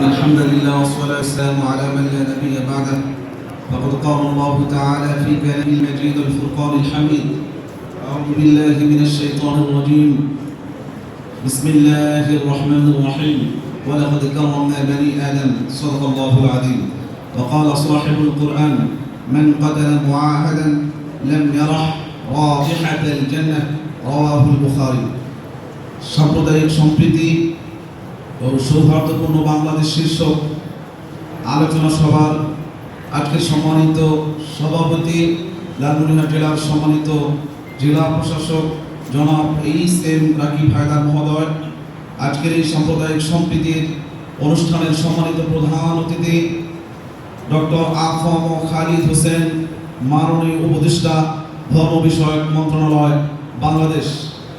إن الحمد لله والصلاة والسلام على من لا نبي بعده فقد قال الله تعالى في كلام المجيد الفرقان الحميد أعوذ بالله من الشيطان الرجيم بسم الله الرحمن الرحيم ولقد كرمنا بني آدم صدق الله العظيم وقال صاحب القرآن من قتل معاهدا لم يرح رائحة الجنة رواه البخاري সাম্প্রদায়িক সম্প্রীতি ও সৌহার্দ্যপূর্ণ বাংলাদেশ শীর্ষক আলোচনা সভার আজকে সম্মানিত সভাপতি, লালমনিরহাট জেলার সম্মানিত জেলা প্রশাসক জনাব এইচ এম রাকিব হায়দার মহোদয়, আজকের এই সাম্প্রদায়িক সম্প্রীতির অনুষ্ঠানের সম্মানিত প্রধান অতিথি ডক্টর আফম খালিদ হোসেন, মাননীয় উপদেষ্টা, ধর্ম বিষয়ক মন্ত্রণালয়, বাংলাদেশ।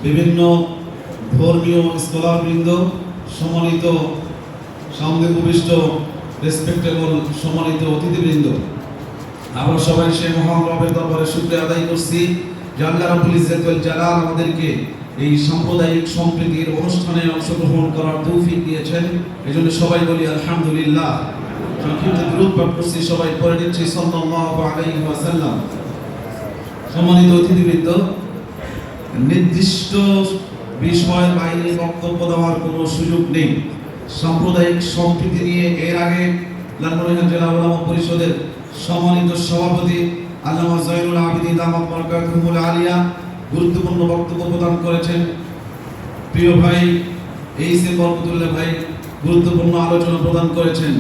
বিভিন্ন ধর্মীয় স্কলারবৃন্দ সম্মানিত উপবিষ্ট রেসপেক্টেবল সম্মানিত অতিথিবৃন্দ, আমরা সবাই সে মহান রবের দরবারে শুক্রিয়া আদায় করছি। যে আল্লাহ রাব্বুল ইজ্জাতুল জালাল আমাদেরকে এই সাম্প্রদায়িক সম্প্রীতির অনুষ্ঠানে অংশগ্রহণ করার তৌফিক দিয়েছেন। এজন্য সবাই বলি আলহামদুলিল্লাহ। সংক্ষিপ্ত দূরত করছি, সবাই পড়ে নিচ্ছি সম্মানিত অতিথিবৃন্দ, নির্দিষ্ট বিষয়ের বাইরে বক্তব্য দেওয়ার কোনো সুযোগ নেই। সাম্প্রদায়িক সম্প্রীতি নিয়ে এর আগে লালমনিরহাট জেলা ওলামা পরিষদের সম্মানিত সভাপতি আল্লামা জয়নুল আবিদিন দামাত বরকাতুল আলিয়া গুরুত্বপূর্ণ বক্তব্য প্রদান করেছেন। প্রিয় ভাই এই সে বরকতুল্লাহ ভাই গুরুত্বপূর্ণ আলোচনা প্রদান করেছেন।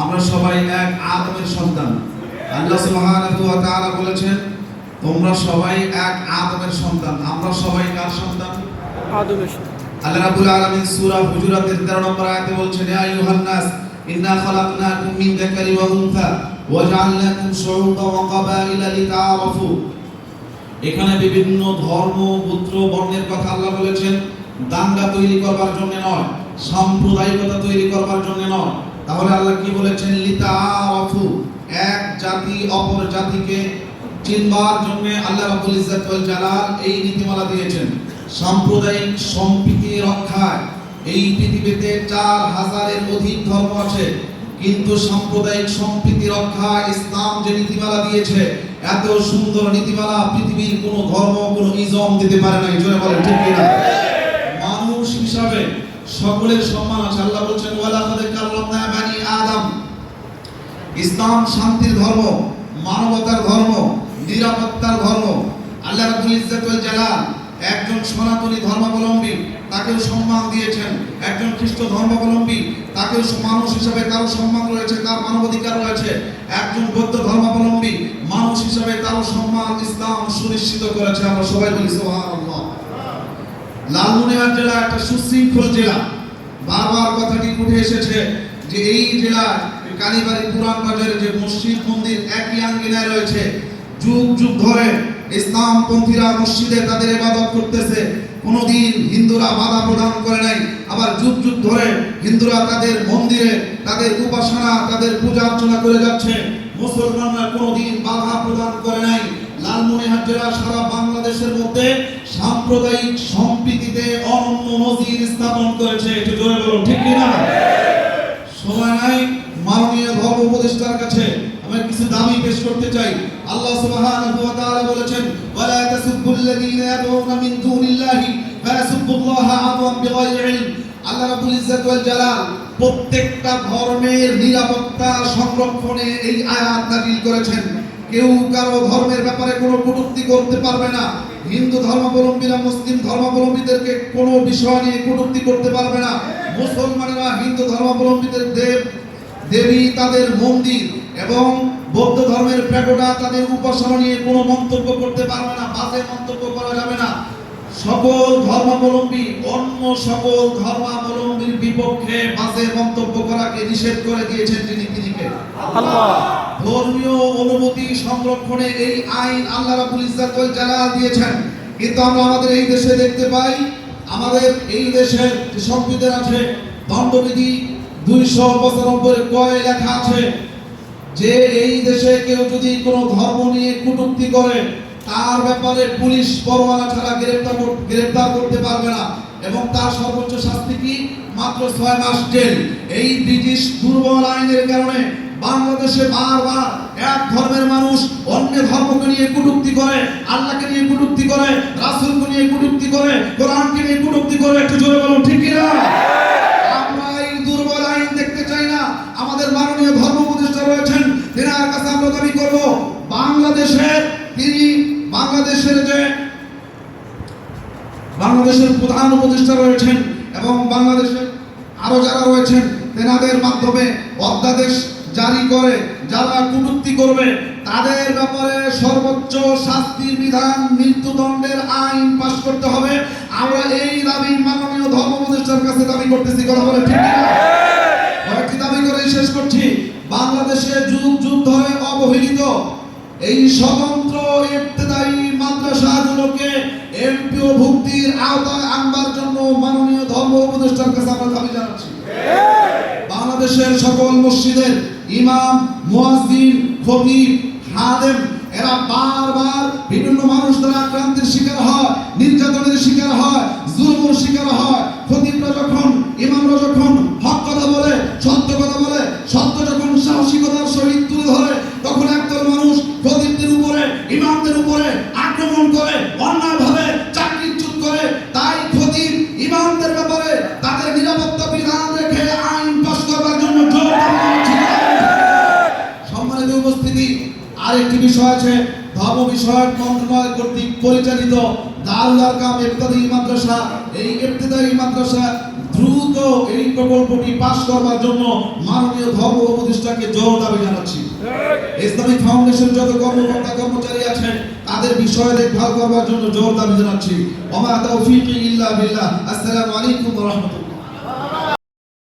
আমরা সবাই এক আদমের সন্তান। আল্লাহ সুবহানাহু ওয়া বলেছেন, তোমরা সবাই এক আদমের সন্তান। আমরা সবাই কার সন্তান? আল্লাহ রাব্বুল আলামিন সূরা হুজুরাতের 13 নম্বর আয়াতে বলছেন, ইয়া আইয়ুহান নাস, ইন্না খালাকনাকুম মিন যাকারি ওয়া উনসা ওয়া জাআলনাকুম ওয়া লিতাআরাফু। এখানে বিভিন্ন ধর্ম, গোত্র, বর্ণের কথা আল্লাহ বলেছেন, দাঙ্গা তৈরি করবার জন্য নয়, সাম্প্রদায়িকতা তৈরি করবার জন্য নয়। তাহলে আল্লাহ কি বলেছেন? লিতাআরাফু, এক জাতি অপর জাতিকে চিনবার জন্য আল্লাহ রাব্বুল ইজ্জাত ওয়াল জালাল এই নীতিমালা দিয়েছেন। সাম্প্রদায়িক সম্প্রীতি রক্ষায় এই পৃথিবীতে চার হাজারের অধিক ধর্ম আছে। কিন্তু সাম্প্রদায়িক সম্প্রীতি রক্ষা ইসলাম যে নীতিমালা দিয়েছে, এত সুন্দর নীতিমালা পৃথিবীর কোনো ধর্ম, কোনো ইজম দিতে পারে না জোরে বলেন, ঠিক কিনা? মানুষ হিসাবে সকলের সম্মান আছে। আল্লাহ বলছেন, ওয়ালা কাদ কাল্লামনা বানি আদম। ইসলাম শান্তির ধর্ম, মানবতার ধর্ম, নিরাপত্তার ধর্ম। আল্লাহ রাব্বুল ইজ্জাতুল জালাল একজন সনাতনী ধর্মাবলম্বী তাকেও সম্মান দিয়েছেন। একজন খ্রিস্ট ধর্মাবলম্বী তাকেও মানুষ হিসাবে কারও সম্মান রয়েছে, তার মানবাধিকার রয়েছে। একজন বৌদ্ধ ধর্মাবলম্বী মানুষ হিসাবে তারও সম্মান ইসলাম সুনিশ্চিত করেছে। আমরা সবাই বলি লালমনিরহাট জেলা একটা সুশৃঙ্খল জেলা। বারবার কথাটি উঠে এসেছে যে এই জেলার কালীবাড়ি পুরান বাজারে যে মসজিদ, মন্দির, একই আঙ্গিনায় রয়েছে। যুগ যুগ ধরে ইসলাম পন্থীরা মসজিদে তাদের ইবাদত করতেছে। কোনোদিন হিন্দুরা বাধা প্রদান করে নাই। আবার যুগ যুগ ধরে হিন্দুরা তাদের মন্দিরে, তাদের উপাসনা, তাদের পূজা অর্চনা করে যাচ্ছে। মুসলমানরা কোনোদিন বাধা প্রদান করে নাই। লালমনিরহাট জেলা সারা বাংলাদেশের মধ্যে সাম্প্রদায়িক সম্প্রীতিতে অনন্য নজির স্থাপন করেছে। একটু জোরে বলুন, ঠিক কিনা? সময় নাই মাননীয় ধর্ম উপদেষ্টার কাছে। আমি কিছু দাবি পেশ করতে চাই। আল্লাহ সুবহানাহু ওয়া তাআলা ওয়ালা তাসুবুল্লাযীনা ইয়াদউনা মিন দুনিল্লাহি ফায়াসুবুল্লাহা আদওয়ান বিগাইরি ইলম আল্লাহ রাব্বুল ইজ্জাত ওয়াল জালাল প্রত্যেকটা ধর্মের নিরাপত্তা সংরক্ষণে এই আয়াত নাযিল করেছেন। কেউ কারও ধর্মের ব্যাপারে কোনো কটূক্তি করতে পারবে না। হিন্দু ধর্মাবলম্বীরা, মুসলিম ধর্মাবলম্বীদেরকে কোনো বিষয় নিয়ে কটূক্তি করতে পারবে না। মুসলমানেরা হিন্দু ধর্মাবলম্বীদের দেব, দেবী তাদের মন্দির এবং বৌদ্ধ ধর্মের প্যাগোডা তাদের উপাসনা নিয়ে কোনো মন্তব্য করতে পারবে না। বাজে মন্তব্য করা যাবে না। সকল ধর্মাবলম্বী অন্য সকল ধর্মাবলম্বীর বিপক্ষে বাজে মন্তব্য করাকে নিষেধ করে দিয়েছেন তিনি তিনিকে। আল্লাহ। ধর্মীয় অনুমতি সংরক্ষণে এই আইন আল্লাহ রাব্বুল ইজ্জাত ওয়াল জালাল দিয়েছেন। কিন্তু আমরা আমাদের এই দেশে দেখতে পাই আমাদের এই দেশের যে সংবিধান আছে দণ্ডবিধি দুইশো পঁচানব্বই কয় লেখা আছে যে এই দেশে কেউ যদি কোনো ধর্ম নিয়ে কটূক্তি করে তার ব্যাপারে পুলিশ পরোয়ানা ছাড়া গ্রেফতার কর- গ্রেফতার করতে পারবে না। এবং তার সর্বোচ্চ শাস্তি কি? মাত্র ছয় মাস জেল। এই ব্রিটিশ দুর্বল আইনের কারণে বাংলাদেশে বারবার এক ধর্মের মানুষ অন্য ধর্মকে নিয়ে কটূক্তি করে, আল্লাহকে নিয়ে কটূক্তি করে, রাসুলকে নিয়ে কটূক্তি করে, কোরআনকে নিয়ে কটূক্তি করে। একটু জোরে বলুন, ঠিক কি না আমরা এই দুর্বল আইন দেখতে চাই না। আমাদের মাননীয় ধর্ম উপদেষ্টা রয়েছেন, তেনার কাছে আমরা দাবি করব বাংলাদেশের তিনি বাংলাদেশের যে বাংলাদেশের প্রধান উপদেষ্টা রয়েছেন এবং বাংলাদেশের আরও যারা রয়েছেন, তেনাদের মাধ্যমে অধ্যাদেশ জারি করে যারা কটূক্তি করবে, তাদের ব্যাপারে সর্বোচ্চ শাস্তির বিধান মৃত্যুদণ্ডের আইন পাশ করতে হবে। আমরা এই দাবি মাননীয় ধর্ম উপদেষ্টার কাছে দাবি করতেছি, কথা বলে ঠিক কয়েকটি দাবি করে শেষ করছি? বাংলাদেশে যুগ যুগ ধরে অবহেলিত এই স্বতন্ত্র ইবতেদায়ী মাদ্রাসাগুলোকে এমপিও ভুক্তির আওতায় আনবার জন্য মাননীয় ধর্ম উপদেষ্টার কাছে আমরা দাবি জানাচ্ছি। বাংলাদেশের সকল মসজিদের ইমাম, মুয়াজ্জিন খতিব হাদেম, এরা বারবার বিভিন্ন মানুষ দ্বারা আক্রান্তের শিকার হয়, নির্যাতনের শিকার হয়, জুলুমের শিকার হয়। খতিবরা যখন, ইমামরা যখন উপরে আক্রমণ করে, অন্যায়ভাবে চাকরিচ্যুত করে, তাই খতিব ইমামদের ব্যাপারে তাদের নিরাপত্তা বিধান রেখে আইন পাশ করবার জন্য সম্মানিত উপস্থিতি, আরেকটি বিষয় আছে, ধর্ম বিষয়ক মন্ত্রণালয় কর্তৃক পরিচালিত দারুল আরকাম ইবতাদায়ী মাদ্রাসা। এই ইবতাদায়ী মাদ্রাসা দ্রুত এই প্রকল্পটি পাশ করবার জন্য মাননীয় ধর্ম উপদেষ্টাকে জোর দাবি জানাচ্ছি। ইসলামিক ফাউন্ডেশন যত কর্মকর্তা কর্মচারী আছেন, তাদের বিষয় দেখভাল করবার জন্য জোর দাবি জানাচ্ছি। ওমা তৌফিক ইল্লা বিল্লাহ। আসসালামু আলাইকুম ওয়া রাহমাতুল্লাহ।